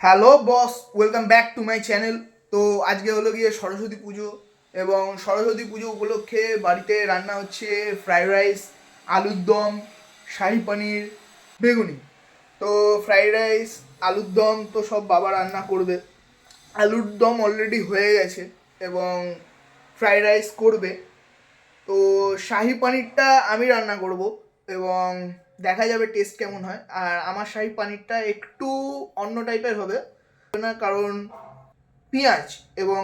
Hello boss, welcome back to my channel. তো আজকে হলো গিয়ে সরস্বতী পুজো এবং সরস্বতী পুজো উপলক্ষে বাড়িতে রান্না হচ্ছে ফ্রাইড রাইস, আলুর দম, শাহি পনির, বেগুনি। তো ফ্রাইড রাইস, আলুর দম তো সব বাবা রান্না করবে। আলুর দম অলরেডি হয়ে গেছে এবং ফ্রাইড রাইস করবে। তো শাহি পনিরটা আমি রান্না করব এবং দেখা যাবে টেস্ট কেমন হয়। আর আমার শাহি পনিরটা একটু অন্য টাইপের হবে। না, কারণ পেঁয়াজ এবং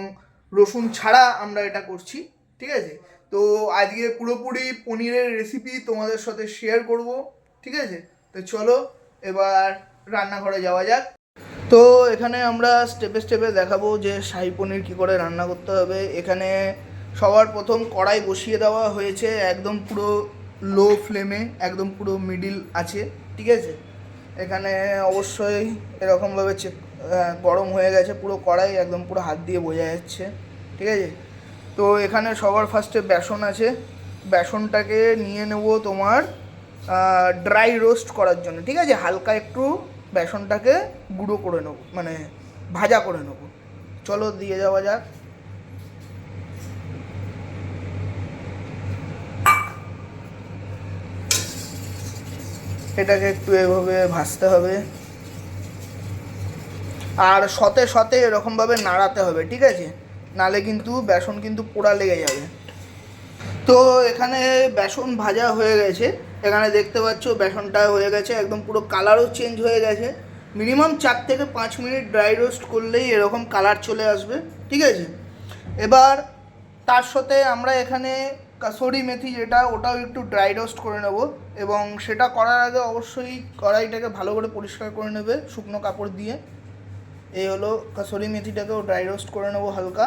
রসুন ছাড়া আমরা এটা করছি, ঠিক আছে? তো আজকে পুরোপুরি পনিরের রেসিপি তোমাদের সাথে শেয়ার করব, ঠিক আছে? তো চলো, এবার রান্নাঘরে যাওয়া যাক। তো এখানে আমরা স্টেপে স্টেপে দেখাবো যে শাহি পনির কী করে রান্না করতে হবে। এখানে সবার প্রথম কড়াই বসিয়ে দেওয়া হয়েছে, একদম পুরো লো ফ্লেমে একদম পুরো মিডিল আছে, ঠিক আছে? এখানে অবশ্যই এরকমভাবে চেক গরম হয়ে গেছে, পুরো কড়াই একদম পুরো হাত দিয়ে বোঝা যাচ্ছে, ঠিক আছে? তো এখানে সবার ফার্স্টে বেসন আছে, বেসনটাকে নিয়ে নেব তোমার ড্রাই রোস্ট করার জন্য, ঠিক আছে? হালকা একটু বেসনটাকে গুঁড়ো করে নেব মানে ভাজা করে নেব। চলো, দিয়ে যাওয়া যাক। এটাকে একটু এভাবে ভাজতে হবে। আর সতে সতে এরকমভাবে নাড়াতে হবে, ঠিক আছে? নালে কিন্তু বেসন কিন্তু পোড়া লেগে যাবে। তো এখানে বেসন ভাজা হয়ে গেছে। এখানে দেখতে পাচ্ছ বেসনটা হয়ে গেছে, একদম পুরো কালারও চেঞ্জ হয়ে গেছে। মিনিমাম চার থেকে পাঁচ মিনিট ড্রাই রোস্ট করলেই এরকম কালার চলে আসবে, ঠিক আছে? এবার তার সাথে আমরা এখানে কাসুরি মেথি যেটা, ওটাও একটু ড্রাই রোস্ট করে নেব। এবং সেটা করার আগে অবশ্যই কড়াইটাকে ভালো করে পরিষ্কার করে নেবে শুকনো কাপড় দিয়ে। এই হলো কাসরি মেথিটাকেও ড্রাই রোস্ট করে নেব হালকা।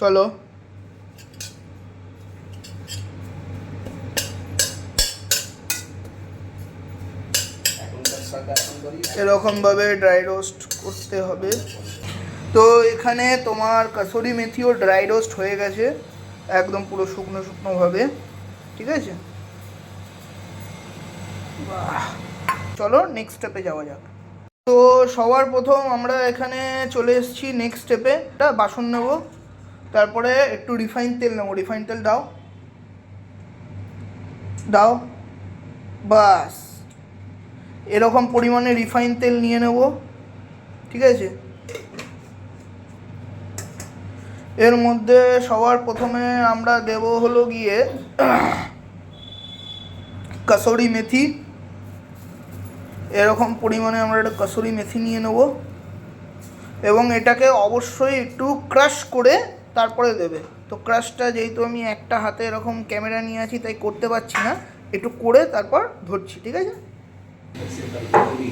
চলো। এরকমভাবে ড্রাই রোস্ট করতে হবে। তো এখানে তোমার কাসুরি মেথিও ড্রাই রোস্ট হয়ে গেছে, একদম পুরো শুকনো শুকনোভাবে ঠিক আছে। চলো নেক্সট স্টেপে যাওয়া যাক। তো সবার প্রথম আমরা এখানে চলে এসেছি নেক্সট স্টেপে একটা বাসন নেব, তারপরে একটু রিফাইন তেল নেব রিফাইন তেল দাও। দাও। বাস! এরকম পরিমাণে রিফাইন তেল নিয়ে নেব, ঠিক আছে? এর মধ্যে সবার প্রথমে আমরা দেব হলো গিয়ে কাসুরি মেথি। এরকম পরিমাণে আমরা একটা কাসুরি মেথি নিয়ে নেব। এবং এটাকে অবশ্যই একটু ক্রাশ করে তারপরে দেবে। তো ক্রাশটা যেহেতু আমি একটা হাতে এরকম ক্যামেরা নিয়ে আছি, তাই করতে পারছি না। একটু করে তারপর ধরছি, ঠিক আছে?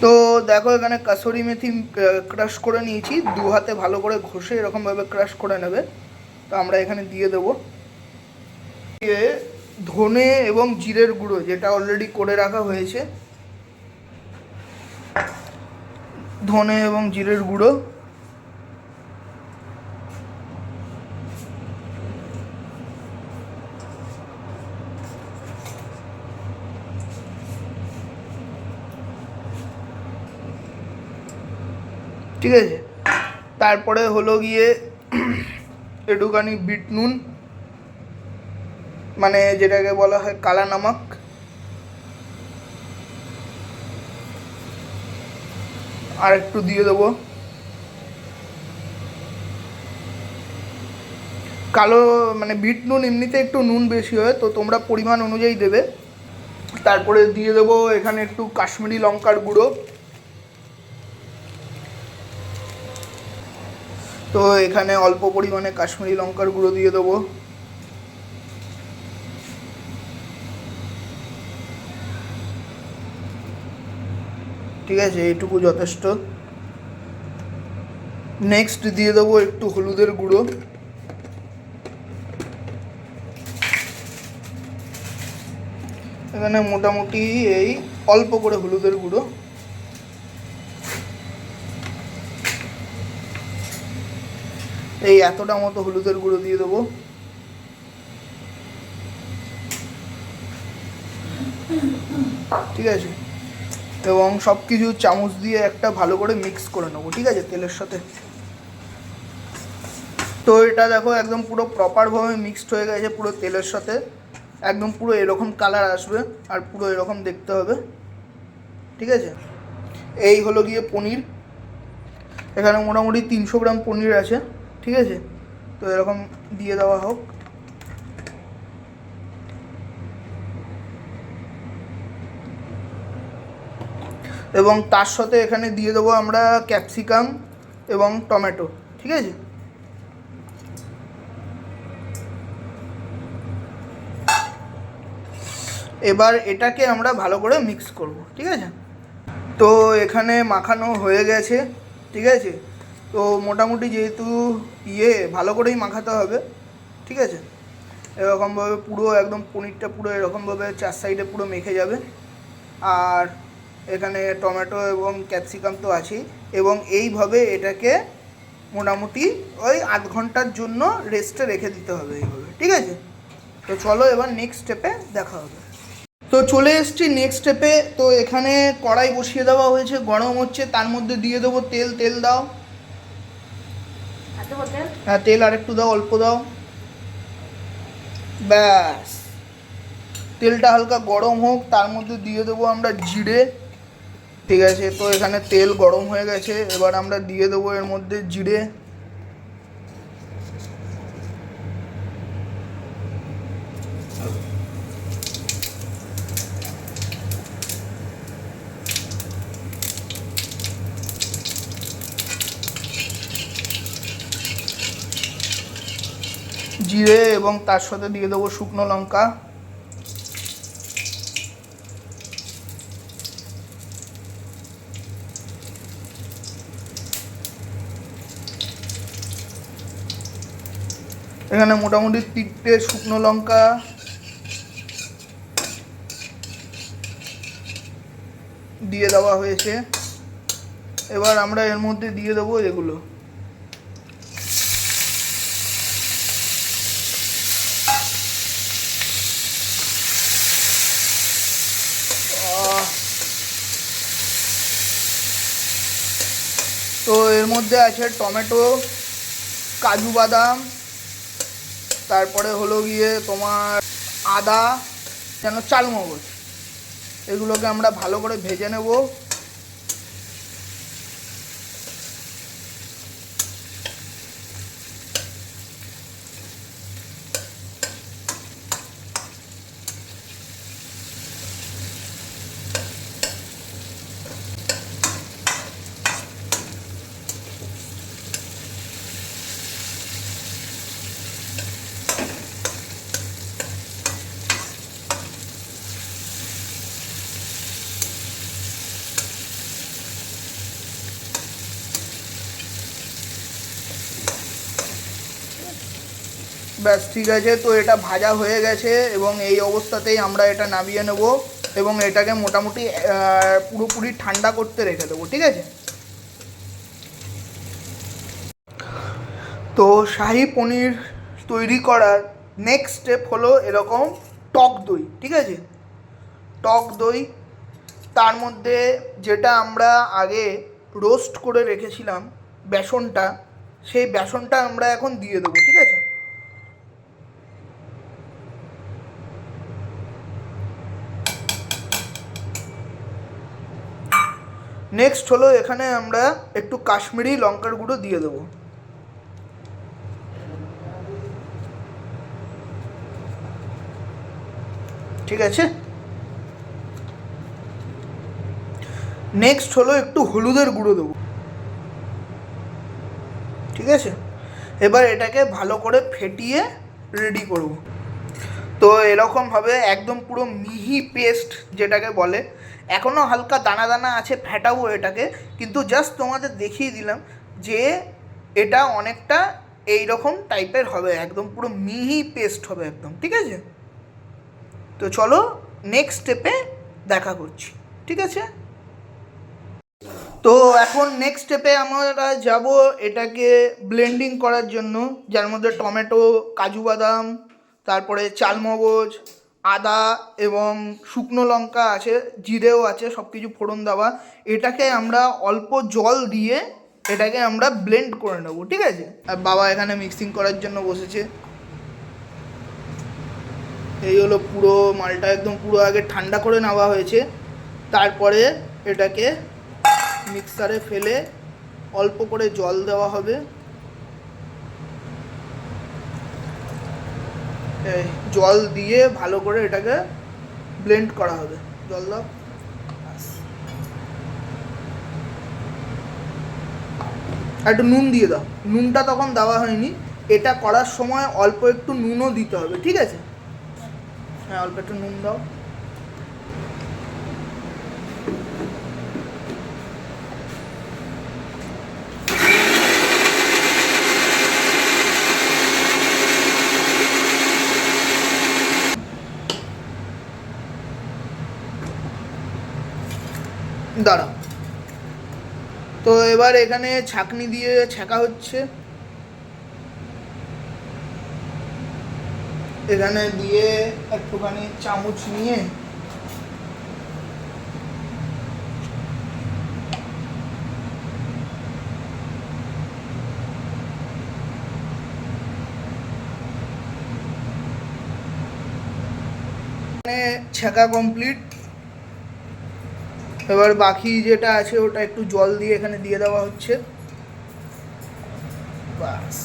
তো দেখো এখানে কাসুরি মেথি ক্রাশ করে নিয়েছি। দু হাতে ভালো করে ঘষে এরকমভাবে ক্রাশ করে নেবে। তো আমরা এখানে দিয়ে দেবো। দিয়ে ধনে এবং জিরের গুঁড়ো, যেটা অলরেডি করে রাখা হয়েছে। ধনে এবং জিরের গুঁড়ো। ঠিক আছে? তারপরে হলো গিয়ে একটুখানি বিট নুন মানে যেটাকে বলা হয় কালা নামক। আর একটু দিয়ে দেবো। কালো মানে বিট নুন এমনিতে একটু নুন বেশি হয়, তো তোমরা পরিমাণ অনুযায়ী দেবে। তারপরে দিয়ে দেবো এখানে একটু কাশ্মীরি লঙ্কার গুঁড়ো। তো এখানে অল্প পরিমাণে কাশ্মীরি লঙ্কার গুঁড়ো দিয়ে দেবো। ঠিক আছে, এইটুকু যথেষ্ট। নেক্সট দিয়ে দেবো একটু হলুদের গুঁড়ো। এখানে মোটামুটি এই অল্প করে হলুদের গুঁড়ো। এই এতটা মতো হলুদের গুঁড়ো দিয়ে দেবো। ঠিক আছে? এবং সব কিছু চামচ দিয়ে একটা ভালো করে মিক্স করে নেব, ঠিক আছে, তেলের সাথে? তো এটা দেখো একদম পুরো প্রপারভাবে মিক্সড হয়ে গেছে, পুরো তেলের সাথে। একদম পুরো এরকম কালার আসবে আর পুরো এরকম দেখতে হবে। ঠিক আছে? এই হলো গিয়ে পনির। এখানে মোটামুটি তিনশো গ্রাম পনির আছে। ঠিক আছে? তো এরকম দিয়ে দেওয়া হোক। এবং তার সাথে এখানে দিয়ে দেবো আমরা ক্যাপসিকাম এবং টমেটো, ঠিক আছে? এবার এটাকে আমরা ভালো করে মিক্স করব, ঠিক আছে? তো এখানে মাখানো হয়ে গেছে, ঠিক আছে? তো মোটামুটি যেহেতু ইয়ে ভালো করেই মাখাতে হবে, ঠিক আছে? এরকমভাবে পুরো একদম পনিরটা পুরো এরকমভাবে চার সাইডে পুরো মেখে যাবে। আর এখানে টমেটো এবং ক্যাপসিকাম তো আছেই, এবং এইভাবে এটাকে মোটামুটি ওই আধ ঘণ্টার জন্য রেস্টে রেখে দিতে হবে এইভাবে, ঠিক আছে? তো চলো এবার নেক্সট স্টেপে দেখা হবে। তো চলে এসছি নেক্সট স্টেপে তো এখানে কড়াই বসিয়ে দেওয়া হয়েছে, গরম হচ্ছে, তার মধ্যে দিয়ে দেবো তেল তেল দাও। হ্যাঁ তেল আর একটু দাও, অল্প দাও। ব্যাস। তেলটা হালকা গরম হোক, তার মধ্যে দিয়ে দেবো আমরা জিরে। ঠিক আছে, তো এখানে তেল গরম হয়ে গেছে, এবার আমরা দিয়ে দেবো এর মধ্যে জিরে। জিরে এবং তার সাথে দিয়ে দেবো শুকনো লঙ্কা। এখানে মোটামুটি তিনটে শুকনো লঙ্কা। দিয়ে দেওয়া হয়েছে। এবার আমরা এর মধ্যে দিয়ে দেবো এগুলো আহ। তো এর মধ্যে আছে টমেটো, কাজু বাদাম, তারপরে হলো গিয়ে তোমার আদা, যেন চালমগজ। এগুলোকে আমরা ভালো করে ভেজে নেব। ব্যাস, ঠিক আছে, তো এটা ভাজা হয়ে গেছে এবং এই অবস্থাতেই আমরা এটা নামিয়ে নেব এবং এটাকে মোটামুটি পুরোপুরি ঠান্ডা করতে রেখে দেবো, ঠিক আছে? তো শাহি পনির তৈরি করার নেক্সট স্টেপ হলো এরকম টক দই, ঠিক আছে? টক দই, তার মধ্যে যেটা আমরা আগে রোস্ট করে রেখেছিলাম, বেসনটা, সেই বেসনটা আমরা এখন দিয়ে দেবো, ঠিক আছে? নেক্সট হলো এখানে আমরা একটু কাশ্মীরি লঙ্কার গুঁড়ো দিয়ে দেবো। ঠিক আছে? নেক্সট হলো একটু হলুদের গুঁড়ো দেবো। ঠিক আছে? এবার এটাকে ভালো করে ফেটিয়ে রেডি করব। তো এরকমভাবে একদম পুরো মিহি পেস্ট যেটাকে বলে এখনও হালকা দানা দানা আছে, ফেটাবো এটাকে। কিন্তু জাস্ট তোমাদের দেখিয়ে দিলাম যে এটা অনেকটা এই রকম টাইপের হবে, একদম পুরো মিহি পেস্ট হবে একদম, ঠিক আছে? তো চলো নেক্সট স্টেপে দেখা করছি, ঠিক আছে? তো এখন নেক্সট স্টেপে আমরা যাব এটাকে ব্লেন্ডিং করার জন্য, যার মধ্যে টমেটো, কাজু বাদাম, তারপরে চালমগজ আদা এবং শুকনো লঙ্কা আছে, জিরেও আছে সব কিছু ফোড়ন দেওয়া। এটাকে আমরা অল্প জল দিয়ে এটাকে আমরা ব্লেন্ড করে নেব, ঠিক আছে? আর বাবা এখানে মিক্সিং করার জন্য বসেছে। এই হলো পুরো মালটা, একদম পুরো আগে ঠান্ডা করে নেওয়া হয়েছে। তারপরে এটাকে মিক্সারে ফেলে অল্প করে জল দেওয়া হবে। জল দিয়ে ভালো করে এটাকে ব্লেন্ড করা হবে। জল দাও। একটু নুন দিয়ে দাও। নুনটা তখন দেওয়া হয়নি। এটা করার সময় অল্প একটু নুনও দিতে হবে, ঠিক আছে? হ্যাঁ অল্প একটু নুন দাও। তো এবার এখানে ছাকনি দিয়ে ছাকা হচ্ছে। এখানে দিয়ে একটুখানি চামচ নিয়ে ছেঁকা কমপ্লিট এবার বাকি যেটা আছে ওটা একটু জল দিয়ে এখানে দিয়ে দেওয়া হচ্ছে। বাস।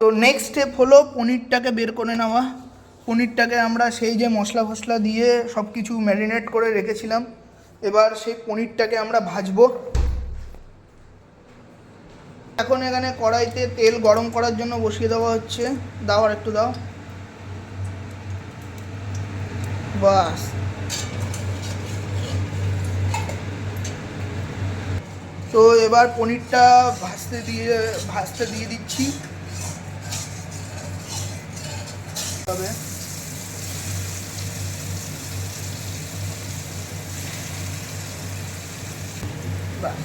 তো নেক্সট স্টেপ হলো পনিরটাকে বের করে নেওয়া। পনিরটাকে আমরা সেই যে মশলা ফসলা দিয়ে সব কিছু ম্যারিনেট করে রেখেছিলাম। এবার সেই পনিরটাকে আমরা ভাজবো। এখন এখানে কড়াইতে তেল গরম করার জন্য বসিয়ে দেওয়া হচ্ছে। দাও আর একটু দাও। বাস। তো এবার পনিরটা ভাজতে দিয়ে ভাজতে দিয়ে দিচ্ছি। তবে বাস।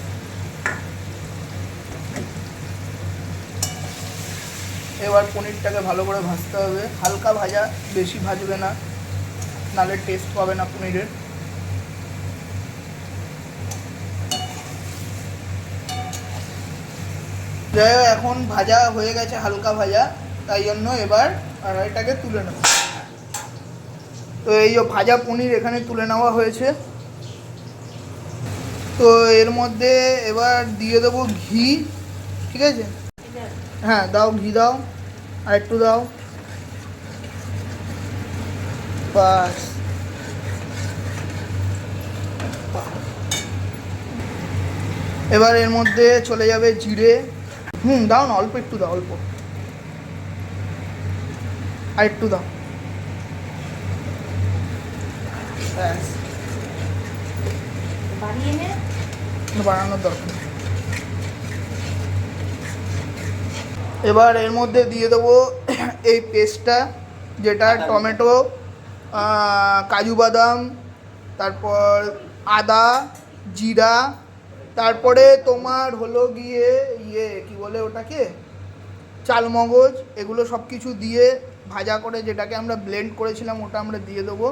এবার পনিরটাকে ভালো করে ভাজতে হবে। হালকা ভাজা বেশি ভাজবে না। নালে টেস্ট পাবে না পনিরের। যাই হোক, এখন ভাজা হয়ে গেছে হালকা ভাজা। তাই জন্য এবার এটাকে তুলে নেব। তো এই যে ভাজা পনির এখানে তুলে নেওয়া হয়েছে। তো এর মধ্যে এবার দিয়ে দেবো ঘি ঠিক আছে? হ্যাঁ দাও ঘি দাও আর একটু দাও। বাস। এবার এর মধ্যে চলে যাবে জিরে। হুম দাও না অল্প একটু দাও অল্প। আর একটু দাও বানানোর দরকার এবার এর মধ্যে দিয়ে দেবো এই পেস্টটা যেটা টমেটো কাজু বাদাম তারপর আদা জিরা তারপরে তোমার হলো গিয়ে ইয়ে কি বলে ওটাকে? চালমগজ এগুলো সব কিছু দিয়ে ভাজা করে যেটাকে আমরা ব্লেন্ড করেছিলাম ওটা আমরা দিয়ে দেবো।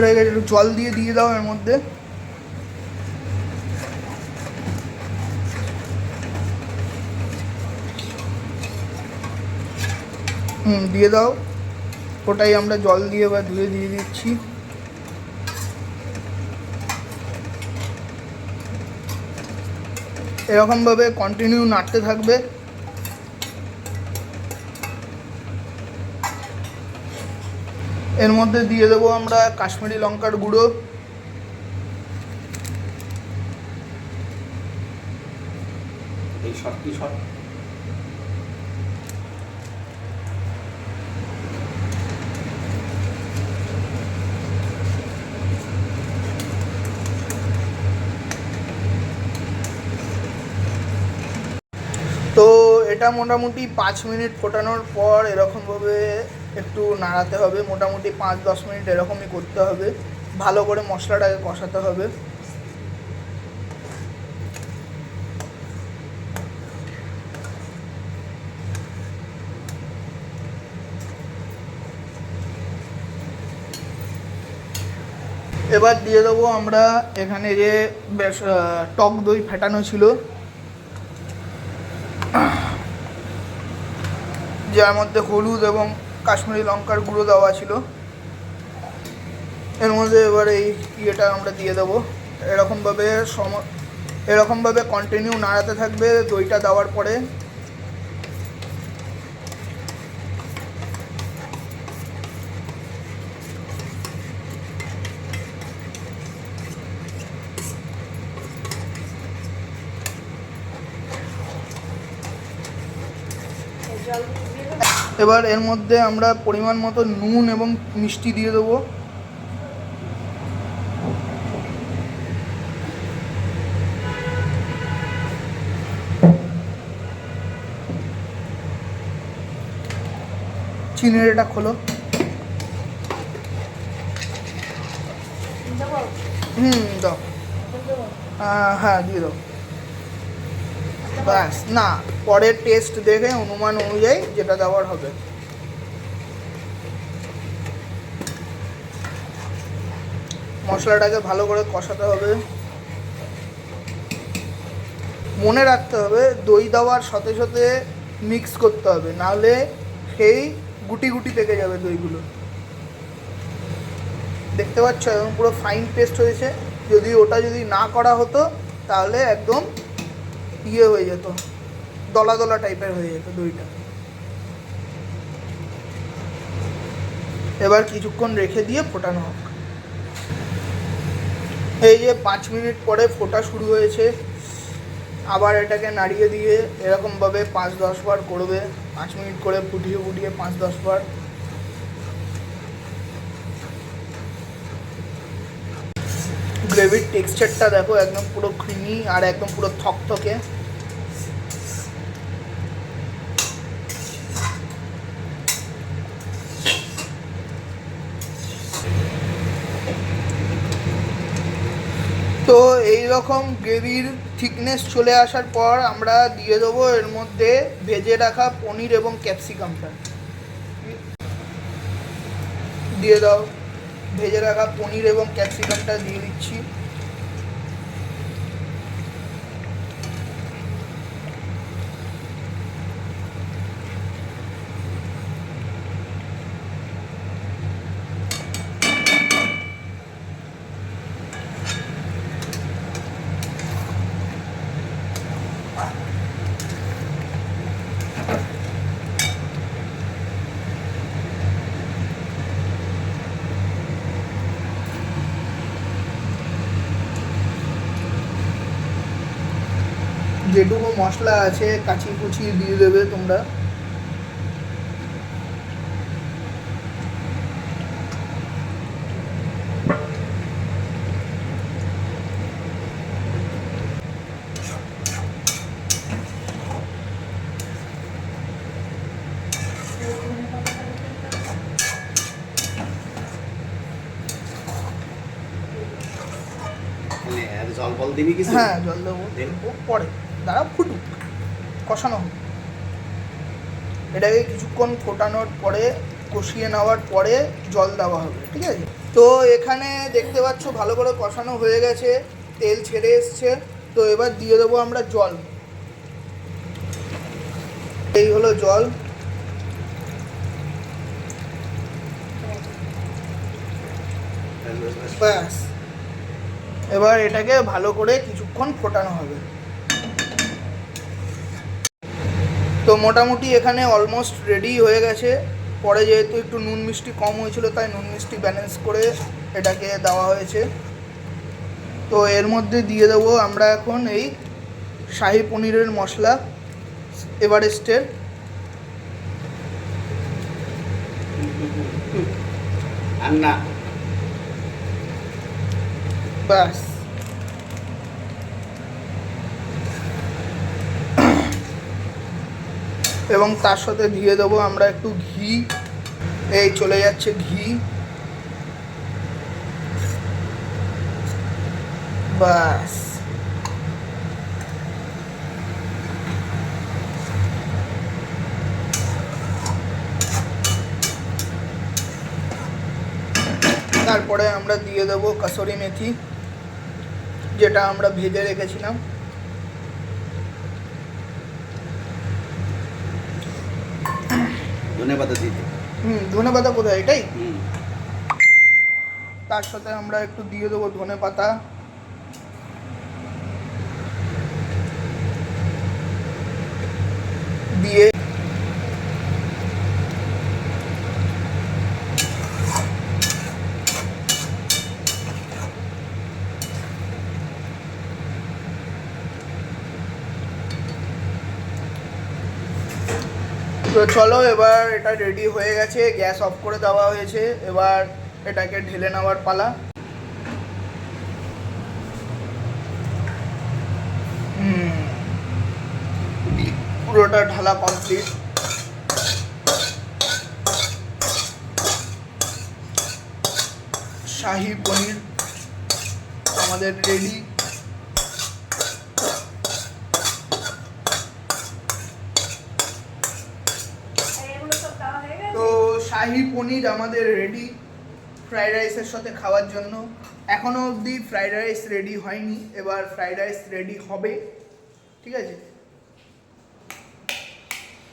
এবার একে একটু জল দিয়ে দিয়ে দাও এর মধ্যে। হুম, দিয়ে দাও। ওটাই আমরা জল দিয়ে বা ধুয়ে দিয়ে দিচ্ছি। এরকমভাবে কন্টিনিউ নাড়তে থাকবে। এর মধ্যে দিয়ে দেবো আমরা কাশ্মীরি লঙ্কার গুঁড়ো। এই সব কি শর্ট এটা মোটামুটি পাঁচ মিনিট ফোটানোর পর এরকমভাবে একটু নাড়াতে হবে, মোটামুটি পাঁচ দশ মিনিট এরকমই করতে হবে। ভালো করে মশলাটাকে কষাতে হবে। এবার দিয়ে দেবো আমরা এখানে যে টক দই ফেটানো ছিল। যার মধ্যে হলুদ এবং কাশ্মীরি লঙ্কার গুঁড়ো দেওয়া ছিল। এর মধ্যে এবার এই ইয়েটা আমরা দিয়ে দেবো। এরকমভাবে সম, এরকমভাবে কন্টিনিউ নাড়াতে থাকবে দইটা দেওয়ার পরে। এবার এর মধ্যে আমরা পরিমাণ মতো নুন এবং মিষ্টি দিয়ে দেবো। চিনির এটা খোলো। হুম, দাও। হ্যাঁ দিয়ে দাও। ব্যাস, না, পরের টেস্ট দেখে অনুমান অনুযায়ী যেটা দেওয়ার হবে। মশলাটাকে ভালো করে কষাতে হবে। মনে রাখতে হবে, দই দেওয়ার সাথে সাথে মিক্স করতে হবে, নাহলে সেই গুটি গুটি থেকে যাবে দইগুলো। দেখতে পাচ্ছ এখন পুরো ফাইন পেস্ট হয়েছে। যদি ওটা যদি না করা হতো, তাহলে একদম ইয়ে হয়ে যেত। দলা দলা টাইপের হয়ে যেত দইটা। এবার কিছুক্ষণ রেখে দিয়ে ফোটানো হোক। এই যে পাঁচ মিনিট পরে ফোটা শুরু হয়েছে, আবার এটাকে নাড়িয়ে দিয়ে এরকমভাবে পাঁচ দশ বার করবে। পাঁচ মিনিট করে ফুটিয়ে ফুটিয়ে পাঁচ দশ বার। গ্রেভির টেক্সচারটা দেখো, একদম পুরো ক্রিমি আর একদম পুরো থকথকে তো রকম গ্রেভির থিকনেস চলে আসার পর আমরা দিয়ে দেবো এর মধ্যে ভেজে রাখা পনির এবং ক্যাপসিকামটা। দিয়ে দাও। ভেজে রাখা পনির এবং ক্যাপসিকামটা দিয়ে দিচ্ছি যেটুকু মশলা আছে কাচি কুচি দিয়ে দেবে তোমরা। মানে জল ফল দিবি কিছু? হ্যাঁ জল দেবো। পরে। দাঁড়া ফুটুক। কষানো হোক। এটাকে কিছুক্ষণ ফোটানোর পরে, কষিয়ে নেওয়ার পরে জল দেওয়া হবে, ঠিক আছে? তো এখানে দেখতে পাচ্ছ, ভালো করে কষানো হয়ে গেছে, তেল ছেড়ে এসছে। তো এবার দিয়ে দেবো আমরা জল। এই হলো জল। ব্যাস। এবার এটাকে ভালো করে কিছুক্ষণ ফোটানো হবে। তো মোটামুটি এখানে অলমোস্ট রেডি হয়ে গেছে। পরে যেহেতু একটু নুন মিষ্টি কম হয়েছিল তাই নুন মিষ্টি ব্যালেন্স করে এটাকে দেওয়া হয়েছে। তো এর মধ্যে দিয়ে দেবো আমরা এখন এই শাহি পনিরের মশলা এভারেস্টের। ব্যাস। এবং তার সাথে দিয়ে দেবো আমরা একটু ঘি। এই চলে যাচ্ছে ঘি। বাস। তারপরে আমরা দিয়ে দেবো কাসুরি মেথি, যেটা আমরা ভেজে রেখেছিলাম। ধনে পাতা দিতে। হুম ধনে পাতা কোথায় এটাই? হুম। তার সাথে আমরা একটু দিয়ে দেবো ধনে পাতা দিয়ে তো চলো, এবার এটা রেডি হয়ে গেছে গ্যাস অফ করে দেওয়া হয়েছে, এবার এটাকে ঢেলে নেওয়ার পালা। পুরোটা ঢালা কমপ্লিট শাহি পনির আমাদের রেডি তো শাহি পনির আমাদের রেডি ফ্রাইড রাইসের সাথে খাওয়ার জন্য। এখনও অবধি ফ্রাইড রাইস রেডি হয়নি, এবার ফ্রাইড রাইস রেডি হবে, ঠিক আছে?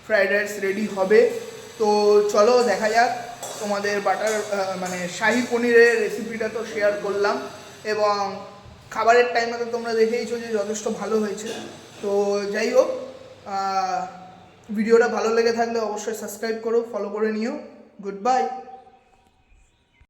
ফ্রাইড রাইস রেডি হবে। তো চলো দেখা যাক তোমাদের বাটার মানে শাহি পনিরের রেসিপিটা তো শেয়ার করলাম এবং খাবারের টাইমে তো তোমরা দেখেইছো যে যথেষ্ট ভালো হয়েছে। তো যাই হোক ভিডিওটা ভালো লেগে থাকলে অবশ্যই সাবস্ক্রাইব করো ফলো করে নিও। Good bye